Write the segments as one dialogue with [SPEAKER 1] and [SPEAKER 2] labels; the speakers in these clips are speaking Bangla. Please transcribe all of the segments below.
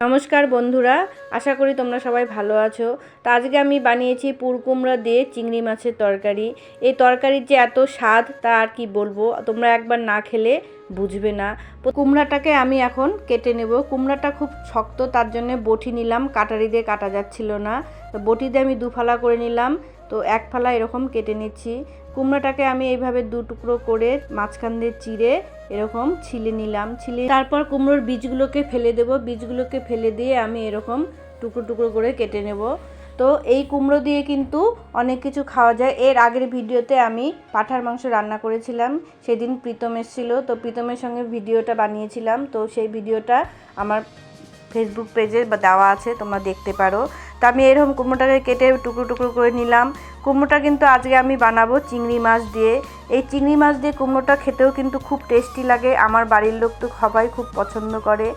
[SPEAKER 1] নমস্কার বন্ধুরা, আশা করি তোমরা সবাই ভালো আছো। তো আজকে আমি বানিয়েছি পুর কুমড়া দিয়ে চিংড়ি মাছের তরকারি। এই তরকারির যে এত স্বাদ, তা আর কি বলব? তোমরা একবার না খেলে বুঝবে না। কুমড়াটাকে আমি এখন কেটে নেব। কুমড়াটা খুব শক্ত, তার জন্য বটি নিলাম। কাটারি দিয়ে কাটা যাচ্ছিল না। তো বটি দিয়ে আমি দুফালা করে নিলাম। তো এক ফালা এরকম কেটে নিচ্ছি। কুমড়াটাকে আমি এইভাবে দু টুকরো করে মাঝখান দিয়ে চিড়ে এরকম ছিলে নিলাম, ছিলে তারপর কুমড়োর বীজগুলোকে ফেলে দেব। বীজগুলোকে ফেলে দিয়ে আমি এরকম টুকরো টুকরো করে কেটে নেব। তো এই কুমড়ো দিয়ে কিন্তু অনেক কিছু খাওয়া যায়। এর আগের ভিডিওতে আমি পাঠার মাংস রান্না করেছিলাম, সেদিন প্রীতম এসেছিল তো প্রীতমের সঙ্গে ভিডিওটা বানিয়েছিলাম। তো সেই ভিডিওটা আমার ফেসবুক পেজে দেওয়া আছে, তোমরা দেখতে পারো। তো আমি এরকম কুমড়োটাকে কেটে টুকরো টুকরো করে নিলাম। কুমড়োটা কিন্তু আজকে আমি বানাবো চিংড়ি মাছ দিয়ে। এই চিংড়ি মাছ দিয়ে কুমড়োটা খেতেও কিন্তু খুব টেস্টি লাগে। আমার বাড়ির লোক তো সবাই খুব পছন্দ করে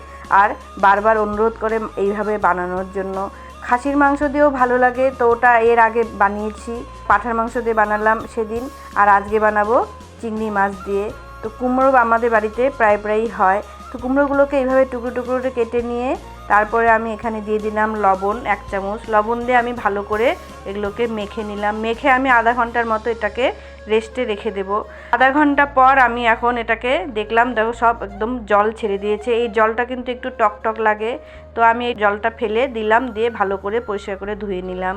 [SPEAKER 1] আর বারবার অনুরোধ করে এইভাবে বানানোর জন্য। খাসির মাংস দিয়েও ভালো লাগে, তো ওটা এর আগে বানিয়েছি। পাঠার মাংস দিয়ে বানালাম সেদিন আর আজকে বানাবো চিংড়ি মাছ দিয়ে। তো কুমড়ো আমাদের বাড়িতে প্রায় প্রায়ই হয়। তো কুমড়োগুলোকে এইভাবে টুকরো টুকরো করে কেটে নিয়ে তারপরে আমি এখানে দিয়ে দিলাম লবণ, এক চামচ। লবণ দিয়ে আমি ভালো করে এগুলোকে মেখে নিলাম। মেখে আমি আধা ঘণ্টার মতো এটাকে রেস্টে রেখে দেব। আধা ঘণ্টা পর আমি এখন এটাকে দেখলাম, দেখো সব একদম জল ছেড়ে দিয়েছে। এই জলটা কিন্তু একটু টক টক লাগে। তো আমি এই জলটা ফেলে দিলাম, দিয়ে ভালো করে পরিষ্কার করে ধুয়ে নিলাম।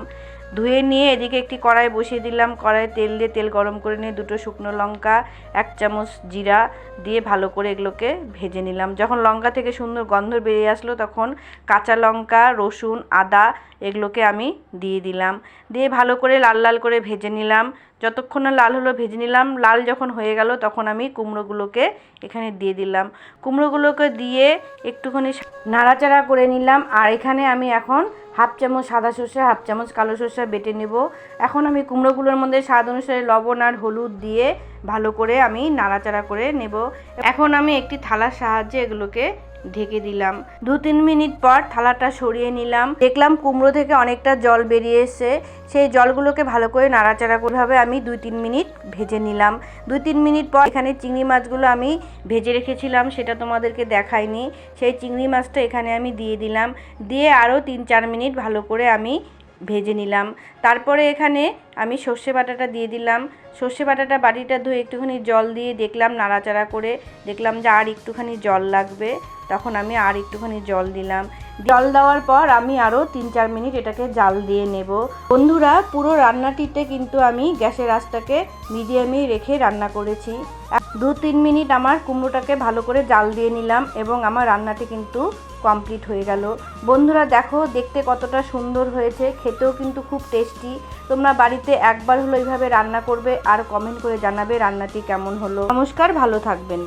[SPEAKER 1] ধুয়ে নিয়ে এদিকে একটি কড়াই বসিয়ে দিলাম। কড়াই তেল দিয়ে তেল গরম করে নিয়ে দুটো শুকনো লঙ্কা, এক চামচ জিরা দিয়ে ভালো করে এগুলোকে ভেজে নিলাম। যখন লঙ্কা থেকে সুন্দর গন্ধ বেরিয়ে আসলো, তখন কাঁচা লঙ্কা, রসুন, আদা এগুলোকে আমি দিয়ে দিলাম। দিয়ে ভালো করে লাল লাল করে ভেজে নিলাম। যতক্ষণ না লাল হলো ভেজে নিলাম, লাল যখন হয়ে গেল তখন আমি কুমড়োগুলোকে এখানে দিয়ে দিলাম। কুমড়োগুলোকে দিয়ে একটুখানি নাড়াচাড়া করে নিলাম আর এখানে আমি এখন হাফ চামচ সাদা সর্ষে, হাফ চামচ কালো সর্ষে বেটে নেব। এখন আমি কুমড়োগুলোর মধ্যে স্বাদ অনুসারে লবণ আর হলুদ দিয়ে ভালো করে আমি নাড়াচাড়া করে নেব। এখন আমি একটি থালার সাহায্যে এগুলোকে ঢেকে দিলাম। দু, তিন মিনিট পর থালাটা সরিয়ে নিলাম। দেখলাম কুমড়ো থেকে অনেকটা জল বেরিয়ে এসে সেই জলগুলোকে ভালো করে নাড়াচাড়া করে আমি দুই তিন মিনিট ভেজে নিলাম। দুই তিন মিনিট পর এখানে চিংড়ি মাছগুলো আমি ভেজে রেখেছিলাম, সেটা তোমাদেরকে দেখাইনি। সেই চিংড়ি মাছটা এখানে আমি দিয়ে দিলাম। দিয়ে আরও তিন, চার মিনিট ভালো করে আমি ভেজে নিলাম। তারপরে এখানে আমি সর্ষে বাটাটা দিয়ে দিলাম। সর্ষে বাটাটা বাটিটা ধুয়ে একটুখানি জল দিয়ে দেখলাম, নাড়াচাড়া করে দেখলাম যে আর একটুখানি জল লাগবে। তখন আমি আর একটুখানি জল দিলাম। জল দেওয়ার পর আমি আরও তিন চার মিনিট এটাকে জাল দিয়ে নেব। বন্ধুরা, পুরো রান্নাটিতে কিন্তু আমি গ্যাসের আঁচটাকে মিডিয়ামে রেখে রান্না করেছি। দু তিন মিনিট আমার কুমড়োটাকে ভালো করে জাল দিয়ে নিলাম এবং আমার রান্নাটি কিন্তু কমপ্লিট হয়ে গেল। বন্ধুরা, দেখো, দেখতে কতটা সুন্দর হয়েছে, খেতেও কিন্তু খুব টেস্টি তোমরা বাড়িতে একবার হলো এইভাবে রান্না করবে আর কমেন্ট করে জানাবে রান্নাটি কেমন হলো। নমস্কার, ভালো থাকবেন।